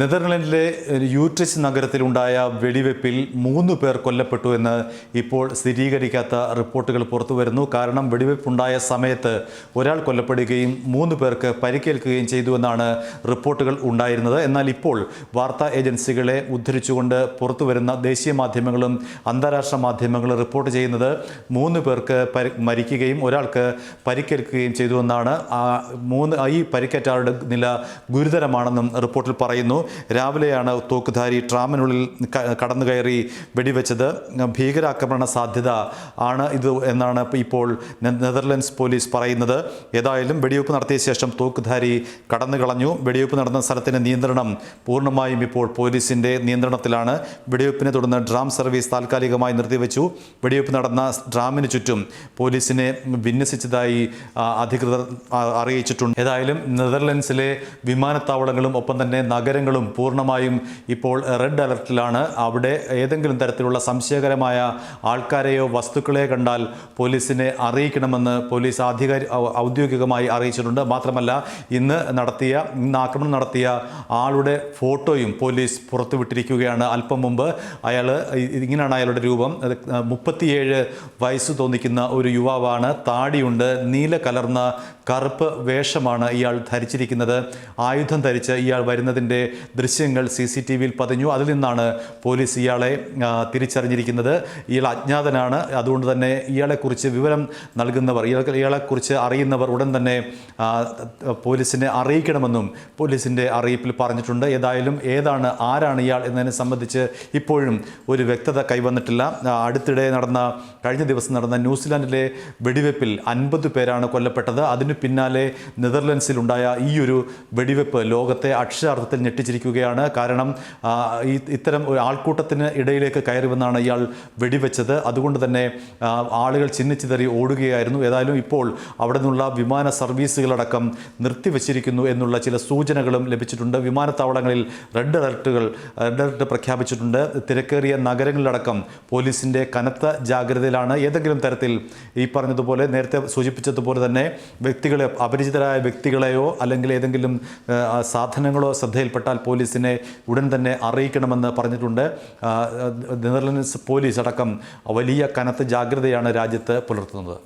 നെതർലൻഡിലെ യൂട്രിച്ച് നഗരത്തിലുണ്ടായ വെടിവെപ്പിൽ മൂന്ന് പേർ കൊല്ലപ്പെട്ടു എന്ന് ഇപ്പോൾ സ്ഥിരീകരിക്കാത്ത റിപ്പോർട്ടുകൾ പുറത്തു വരുന്നു. കാരണം വെടിവെപ്പുണ്ടായ സമയത്ത് ഒരാൾ കൊല്ലപ്പെടുകയും മൂന്ന് പേർക്ക് പരിക്കേൽക്കുകയും ചെയ്തുവെന്നാണ് റിപ്പോർട്ടുകൾ ഉണ്ടായിരുന്നത്. എന്നാൽ ഇപ്പോൾ വാർത്താ ഏജൻസികളെ ഉദ്ധരിച്ചുകൊണ്ട് പുറത്തുവരുന്ന ദേശീയ മാധ്യമങ്ങളും അന്താരാഷ്ട്ര മാധ്യമങ്ങളും റിപ്പോർട്ട് ചെയ്യുന്നത് മൂന്ന് പേർക്ക് മരിക്കുകയും ഒരാൾക്ക് പരിക്കേൽക്കുകയും ചെയ്തുവെന്നാണ് മൂന്ന് ഈ പരിക്കേറ്റ നില ഗുരുതരമാണെന്നും റിപ്പോർട്ടിൽ പറയുന്നു. രാവിലെയാണ് തോക്കുധാരി ട്രാമിനുള്ളിൽ കടന്നു കയറി വെടിവെച്ചത്. ഭീകരാക്രമണ സാധ്യത ആണ് ഇത് എന്നാണ് ഇപ്പോൾ നെതർലൻഡ്സ് പോലീസ് പറയുന്നത്. ഏതായാലും വെടിവെയ്പ്പ് നടത്തിയ ശേഷം തോക്കുധാരി കടന്നു കളഞ്ഞു. വെടിവെയ്പ്പ് നടന്ന സ്ഥലത്തിന്റെ നിയന്ത്രണം പൂർണമായും ഇപ്പോൾ പോലീസിന്റെ നിയന്ത്രണത്തിലാണ്. വെടിവെയ്പ്പിനെ തുടർന്ന് ഡ്രാം സർവീസ് താൽക്കാലികമായി നിർത്തിവെച്ചു. വെടിവെയ്പ്പ് നടന്ന ഡ്രാമിന് ചുറ്റും പോലീസിനെ വിന്യസിച്ചതായി അധികൃതർ അറിയിച്ചിട്ടുണ്ട്. ഏതായാലും നെതർലൻഡ്സിലെ വിമാനത്താവളങ്ങളും ഒപ്പം തന്നെ നഗരങ്ങളും പൂർണമായും ഇപ്പോൾ റെഡ് അലർട്ടിലാണ്. അവിടെ ഏതെങ്കിലും തരത്തിലുള്ള സംശയകരമായ ആൾക്കാരെയോ വസ്തുക്കളെയോ കണ്ടാൽ പോലീസിനെ അറിയിക്കണമെന്ന് പോലീസ് ആധികാരി ഔദ്യോഗികമായി അറിയിച്ചിട്ടുണ്ട്. മാത്രമല്ല ഇന്ന് നടത്തിയ ഇന്ന് ആക്രമണം നടത്തിയ ആളുടെ ഫോട്ടോയും പോലീസ് പുറത്തുവിട്ടിരിക്കുകയാണ്. അല്പം മുമ്പ് അയാൾ ഇങ്ങനെയാണ് അയാളുടെ രൂപം. മുപ്പത്തിയേഴ് വയസ്സ് തോന്നിക്കുന്ന ഒരു യുവാവാണ്. താടിയുണ്ട് നീല കലർന്ന കറുപ്പ് വേഷമാണ് ഇയാൾ ധരിച്ചിരിക്കുന്നത്. ആയുധം ധരിച്ച് ഇയാൾ വരുന്നതിന്റെ ദൃശ്യങ്ങൾ സി സി ടി വിയിൽ പതിഞ്ഞു. അതിൽ നിന്നാണ് പോലീസ് ഇയാളെ തിരിച്ചറിഞ്ഞിരിക്കുന്നത്. ഇയാൾ അജ്ഞാതനാണ്. അതുകൊണ്ട് തന്നെ ഇയാളെക്കുറിച്ച് വിവരം നൽകുന്നവർ ഇയാളെക്കുറിച്ച് അറിയുന്നവർ ഉടൻ തന്നെ പോലീസിനെ അറിയിക്കണമെന്നും പോലീസിന്റെ അറിയിപ്പിൽ പറഞ്ഞിട്ടുണ്ട്. ഏതായാലും ഏതാണ് ആരാണ് ഇയാൾ എന്നതിനെ സംബന്ധിച്ച് ഇപ്പോഴും ഒരു വ്യക്തത കൈവന്നിട്ടില്ല. അടുത്തിടെ നടന്ന കഴിഞ്ഞ ദിവസം നടന്ന ന്യൂസിലാൻഡിലെ വെടിവെപ്പിൽ അൻപത് പേരാണ് കൊല്ലപ്പെട്ടത്. അതിനു പിന്നാലെ നെതർലൻഡ്സിലുണ്ടായ ഈ ഒരു വെടിവെപ്പ് ലോകത്തെ അക്ഷരാർത്ഥത്തിൽ ഞെട്ടിച്ചിരിക്കുകയാണ്. കാരണം ഈ ഇത്തരം ഒരു ആൾക്കൂട്ടത്തിന് ഇടയിലേക്ക് കയറി വന്നാണ് ഇയാൾ വെടിവെച്ചത്. അതുകൊണ്ട് തന്നെ ആളുകൾ ചിന്നിച്ചിതറി ഓടുകയായിരുന്നു. ഏതായാലും ഇപ്പോൾ അവിടെ നിന്നുള്ള വിമാന സർവീസുകളടക്കം നിർത്തിവച്ചിരിക്കുന്നു എന്നുള്ള ചില സൂചനകളും ലഭിച്ചിട്ടുണ്ട്. വിമാനത്താവളങ്ങളിൽ റെഡ് അലർട്ടുകൾ റെഡ് അലർട്ട് പ്രഖ്യാപിച്ചിട്ടുണ്ട്. തിരക്കേറിയ നഗരങ്ങളിലടക്കം പോലീസിന്റെ കനത്ത ജാഗ്രതയിലാണ്. ഏതെങ്കിലും തരത്തിൽ ഈ പറഞ്ഞതുപോലെ നേരത്തെ സൂചിപ്പിച്ചതുപോലെ തന്നെ വ്യക്തികളെ അപരിചിതരായ വ്യക്തികളെയോ അല്ലെങ്കിൽ ഏതെങ്കിലും സാധനങ്ങളോ ശ്രദ്ധയിൽപ്പെട്ടാൽ പോലീസിനെ ഉടൻ തന്നെ അറിയിക്കണമെന്ന് പറഞ്ഞിട്ടുണ്ട്. നെതർലൻഡ്സ് പോലീസ് അടക്കം വലിയ കനത്ത ജാഗ്രതയാണ് രാജ്യത്ത് പുലർത്തുന്നത്.